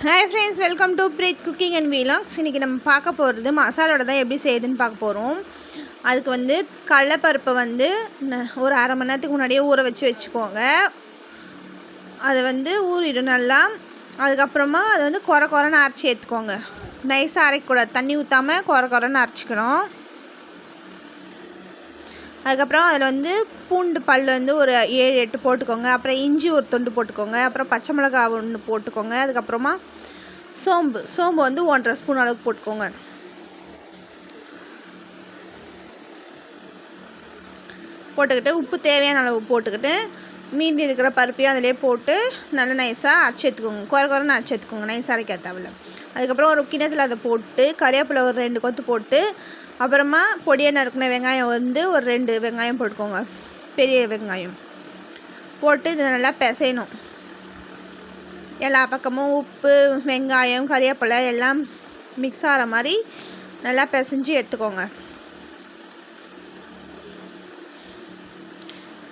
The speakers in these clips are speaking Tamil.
Hi friends welcome to Preeth cooking and vlogs இன்றைக்கி நம்ம பார்க்க போகிறது மசாலோட தான் எப்படி செய்யுதுன்னு பார்க்க போகிறோம் அதுக்கு வந்து கடலப்பருப்பை வந்து ஒரு அரை மணி நேரத்துக்கு முன்னாடியே ஊற வச்சு வச்சுக்கோங்க. அதை வந்து ஊறிடும் நல்லா. அதுக்கப்புறமா அதை வந்து குறை குறைன்னு அரைச்சி ஏற்றுக்கோங்க நைஸாக அரைக்கக்கூடாது. தண்ணி ஊற்றாமல் குறை குறைன்னு அரைச்சிக்கணும். அதுக்கப்புறம் அதில் வந்து பூண்டு பல் வந்து ஒரு ஏழு எட்டு போட்டுக்கோங்க. அப்புறம் இஞ்சி ஒரு துண்டு போட்டுக்கோங்க. அப்புறம் பச்சை மிளகாய் ஒன்று போட்டுக்கோங்க. அதுக்கப்புறமா சோம்பு. சோம்பு வந்து ஒன்றரை ஸ்பூன் அளவுக்கு போட்டுக்கோங்க. போட்டுக்கிட்டு உப்பு தேவையான அளவு போட்டுக்கிட்டு மீதி இருக்கிற பருப்பையும் அதிலே போட்டு நல்லா நைஸாக அரைச்சி எடுத்துக்கோங்க. குறை குறைன்னு அரைச்சி எடுத்துக்கோங்க. நைஸாக அரைக்க தேவையில்ல அதுக்கப்புறம் ஒரு கிணத்துல அதை போட்டு கறிவேப்பிலை ஒரு ரெண்டு கொத்து போட்டு அப்புறமா பொடியை நறுக்கின வெங்காயம் வந்து ஒரு ரெண்டு வெங்காயம் போட்டுக்கோங்க. பெரிய வெங்காயம். போட்டு இதை நல்லா பிசையணும். எல்லா பக்கமும் உப்பு வெங்காயம் கறிவேப்பிலை எல்லாம் மிக்ஸ் ஆகிற மாதிரி நல்லா பிசைஞ்சு எடுத்துக்கோங்க.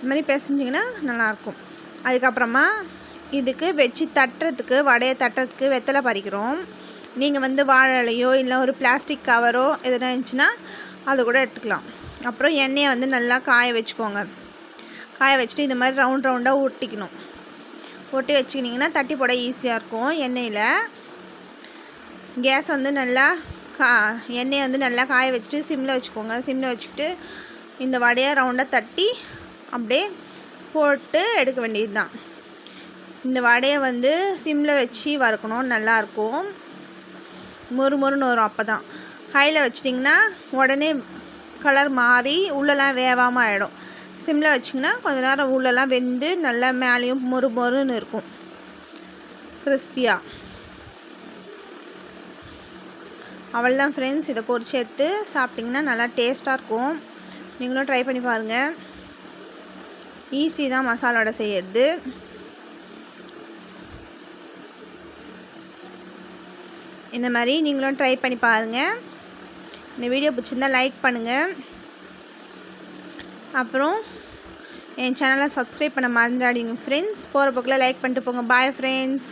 இது மாதிரி பிசைஞ்சிங்கன்னா நல்லாயிருக்கும். அதுக்கப்புறமா இதுக்கு வச்சு தட்டுறதுக்கு வடையை தட்டுறதுக்கு வெத்தலை பறிக்கிறோம். நீங்கள் வந்து வாழலையோ இல்லை ஒரு பிளாஸ்டிக் கவரோ எதுனா இருந்துச்சுன்னா அது கூட எடுத்துக்கலாம். அப்புறம் எண்ணெயை வந்து நல்லா காய வச்சுக்கோங்க. காய வச்சுட்டு இந்த மாதிரி ரவுண்ட் ரவுண்டாக ஒட்டிக்கணும் ஒட்டி வச்சுக்கினிங்கன்னா தட்டி போட ஈஸியாக இருக்கும். எண்ணெயில் கேஸ் வந்து நல்லா கா எண்ணெயை வந்து நல்லா காய வச்சுட்டு சிம்மில் வச்சுக்கோங்க. சிம்மில் வச்சுக்கிட்டு இந்த வடையை ரவுண்டாக தட்டி அப்படியே போட்டு எடுக்க வேண்டியது தான் இந்த வடையை வந்து சிம்மில் வச்சு வறுக்கணும் நல்லாயிருக்கும். மொறு மொறுன்னு வரும் அப்போ தான் ஹையில் வச்சிட்டிங்கன்னா உடனே கலர் மாறி உள்ளெல்லாம் வேவாமல் ஆகிடும் சிம்மில் வச்சிங்கன்னா கொஞ்ச நேரம் உள்ளெல்லாம் வெந்து நல்லா மேலேயும் மொறு மொறுன்னு இருக்கும். கிறிஸ்பியாக அவ்வளோதான் ஃப்ரெண்ட்ஸ் இதை பொறிச்சு எடுத்து சாப்பிட்டிங்கன்னா நல்லா டேஸ்ட்டாக இருக்கும். நீங்களும் ட்ரை பண்ணி பாருங்கள் ஈஸி தான் மசாலா வடை செய்யறது. இந்த மாதிரி நீங்களும் ட்ரை பண்ணி பாருங்கள் இந்த வீடியோ பிடிச்சிருந்தா லைக் பண்ணுங்கள் அப்புறம் என் சேனலை சப்ஸ்கிரைப் பண்ண மறந்துடாதீங்க ஃப்ரெண்ட்ஸ் போகிற போக்கில் லைக் பண்ணிட்டு போங்க. Bye friends